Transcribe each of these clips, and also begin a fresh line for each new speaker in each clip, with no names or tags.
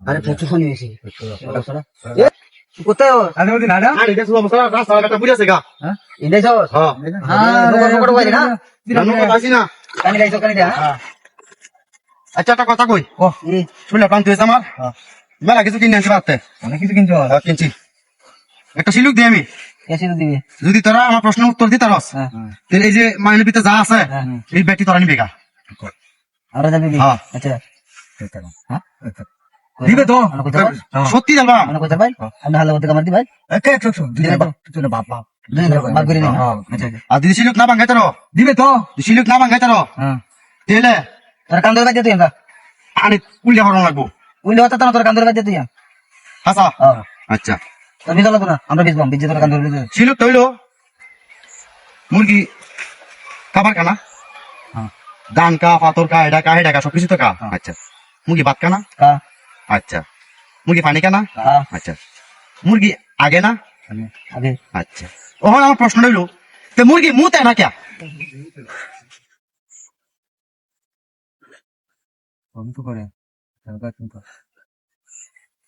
আরে প্রচুর কোথায়?
আরে এটা মশলা রাস্তা
ইন্দাই
হ্যাঁ?
না?
না।
কানি গাইছো কানি দা
আচ্ছা একটা কথা কই।
ও।
শুনলে প্রান্ত হয়েছে আমার। মেলা কিছু কিনে আনছি বাড়তে
অনেক কিছু কিনছো?
হ্যাঁ, কিনছি। একটা শিলুক দিয়ে আমি। যদি তোরা আমার প্রশ্নের উত্তর দিতে পারস
হ্যাঁ।
তাহলে এই যে মাইনের ভিতরে যা আছে
হ্যাঁ।
এই ব্যাগটি তোরা নিবি গা।
যাবি
হ্যাঁ।
আচ্ছা। হ্যাঁ
দিবে তো।
আমরা কোথায় ভাই
সত্যি জানবা?
আমরা কোথায় ভাই আমরা হালে করতে কামার দি ভাই দুজন বাপ। করে নি
আর যদি শিলুক না ভাঙ্গাই তারো
দিবে তো।
না তারো
হ্যাঁ। তোর কান্দর বাজে তুই আমরা
আনি উল্টে হরণ লাগবো।
উইলে হতা তোর কান্দর বাজে তুই
হাসা।
হ্যাঁ।
আচ্ছা।
তোর বিজল না? আমরা বিজবাম বিজে তোর কান্দর বাজে।
শিলুক তৈল মুরগি খাবার কানা
হ্যাঁ।
ধান কা পাথর কা এটা কা সবকিছু তো কা। আচ্ছা। মুরগি ভাত কানা?
কা
আচ্ছা। মুরগি পানি কানা?
কা
আচ্ছা। মুরগি আগে না?
আগে
আচ্ছা। ও আমার প্রশ্ন রইল তো মুরগি মুতে না ক্যা?
করে।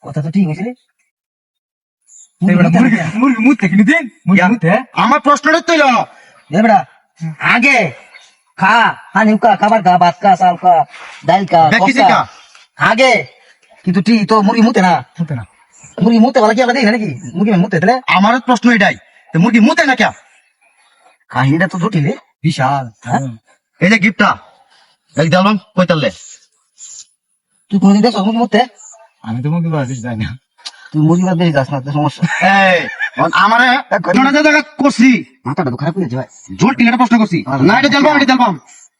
কথা তো ঠিক
মুতে
আমার প্রশ্নটা
দে বেটা আগে খা হানি কা খাবার খা ভাত খা চাল খা ডাল খা
কা?
খা। আগে? কিন্তু ঠিক তো মুরগি মুতে না।
মুতে না।
মুরগি মুতে বলা কি আমরা দেখি না নাকি? মুরগি মুতে তাহলে
আমার প্রশ্ন এটাই তো মুরগি মুতে না ক্যা
কাহিনীটা তো জটিল
বিশাল
হ্যাঁ?
এই যে গিফটটা এই দিলাম তাহলে
তুই কোনদিন দেখছ মুরগি মুতে?
আমি তো মুরগি বাড়ি যাই না।
তুই মুরগি বাদ বেশি যাস না তো সমস্যা।
এই আমারে জায়গা করছি।
মাথাটা তো খারাপ হয়ে যাচ্ছে ভাই।
জোর টিঙ্গাটা প্রশ্ন করছি। না এটা জানবাম এটা জানবাম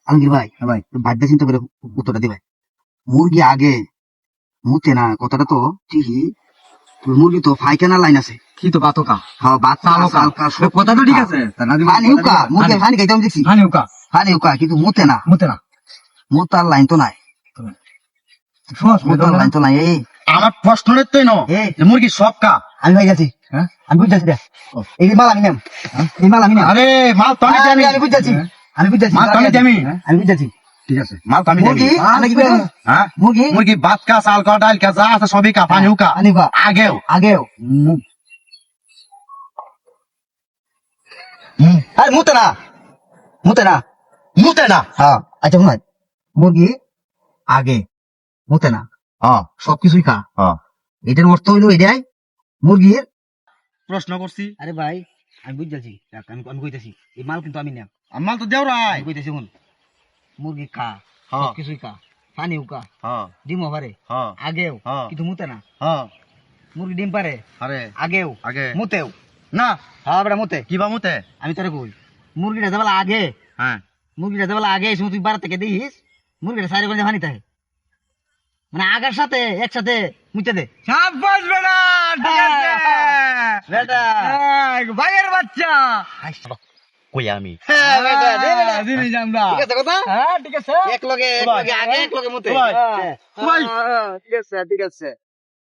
আলমগীর ভাই ভাই চিন্তা করে উত্তরটা দিবে মুরগি আগে। মুতে না কথাটা তো ঠিকই। মুরগি তো ফাইখানা লাইন আছে।
কি তো বাতকা?
হ্যাঁ বাচ্চা
চালও কা।
সব
কথা তো ঠিক আছে। তা না দিলে
ফানি উকা মুরগি ফানি খাইতে আমি দেখছি।
হানি উকা
ফানি উকা কিন্তু মুতে না।
মুতে না।
মুতার লাইন তো নাই। মুতার লাইন তো নাই এই।
আমার প্রশ্নের তো ন
এই।
মুরগি সব কা?
আমি ভাই গেছি।
হ্যাঁ?
আমি বুঝতেছি রে এই মাল আমি নেম এই মাল আমি নেম
আরে মাল তো আমি
আমি
জানি
আমি বুঝতেছি আমি বুঝতেছি
মাল তো আমি
আমি বুঝতেছি
ঠিক আছে। মাল তো আমি
মুরগি?
হ্যাঁ?
মুরগি?
মুরগি ভাত কা চাল কা ডাল কা যা আছে সবই কা পানি উকা আগেও।
আগেও। আরে মুতে না। মুতে না।
মুতে না।
হ্যাঁ। আচ্ছা ভাই মুরগি আগে মুতে না।
হ্যাঁ।
সবকিছুই খা।
হ্যাঁ।
এটার অর্থ হইল এটাই মুরগির
প্রশ্ন করছি।
আরে ভাই আমি বুঝতেছি। আমি আমি কইতেছি এই মাল কিন্তু আমি নেম
আর মাল তো দেও রাই
আমি কইতেছি শুন মুরগি পানিও ডিম পারে
হ্যাঁ
আগেও। কিন্তু মুতে না। মুরগি ডিম পারে
আরে
আগেও
আগে।
মুতেও।
না।
হ্যাঁ বেটা মুতে।
কিবা মুতে?
আমি তোরে কই মুরগিটা দেবেলা আগে।
হ্যাঁ।
মুরগিটা দেবেলা আগে এসে তুই বাড়া থেকে দিস মুরগিটা সারি করে পানি থাকে মানে আগের সাথে একসাথে মুচে দে।
সাব্বাস বেটা ঠিক আছে।
বেটা
বাঘের বাচ্চা।
কই আমি
হ্যাঁ,
হ্যাঁ ঠিক আছে।
এক লগে এক লগে আগে এক লগে মুতে।
ভাই।
হ্যাঁ।
ভাই।
ঠিক আছে ঠিক আছে।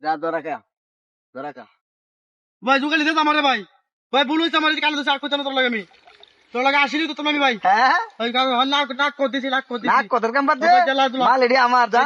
যা ধরা খা
ভাই জুগালি দে আমারে ভাই। ভাই ভুল হইছে আমার কালে তো আর না তোর লাগে আমি। তোর লাগে আসিনি তো তুমি ভাই।
হ্যাঁ
ওই কারণে নাক নাক করতেছি নাক করতেছি।
নাক কতর কাম বাদ দে। মাল এডি আমার যা।